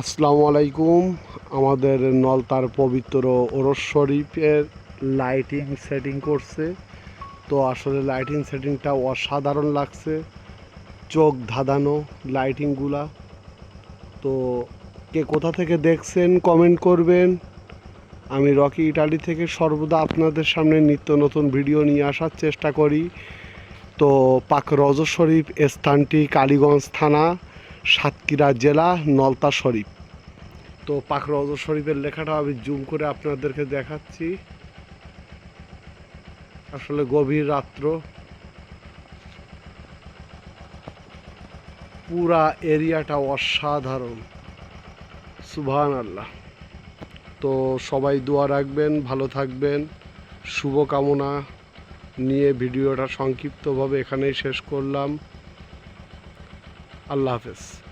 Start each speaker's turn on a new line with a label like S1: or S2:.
S1: আসসালামু আলাইকুম। আমাদের নলতার পবিত্র ওরস শরীফের লাইটিং সেটিং করছে। তো আসলে লাইটিং সেটিংটা অসাধারণ লাগছে। চোখ ধাঁধানো লাইটিংগুলা তো কে কোথা থেকে দেখছেন কমেন্ট করবেন। আমি রকি ইটালি থেকে সর্বদা আপনাদের সামনে নিত্য নতুন ভিডিও নিয়ে আসার চেষ্টা করি। তো পাক রজ শরীফ স্থানটি কালীগঞ্জ থানা। সাতক্ষীরা জেলা, নলতা শরীফ। তো পাক রজ শরীফের লেখাটা আমি জুম করে আপনাদেরকে দেখাচ্ছি। আসলে গভীর রাত্র। পুরা এরিয়াটা অসাধারণ। সুবহান আল্লাহ তো সবাই দোয়া রাখবেন, ভালো থাকবেন। শুভকামনা। নিয়ে ভিডিওটা সংক্ষিপ্তভাবে এখানেই শেষ করলাম। আল্লাহ হাফেজ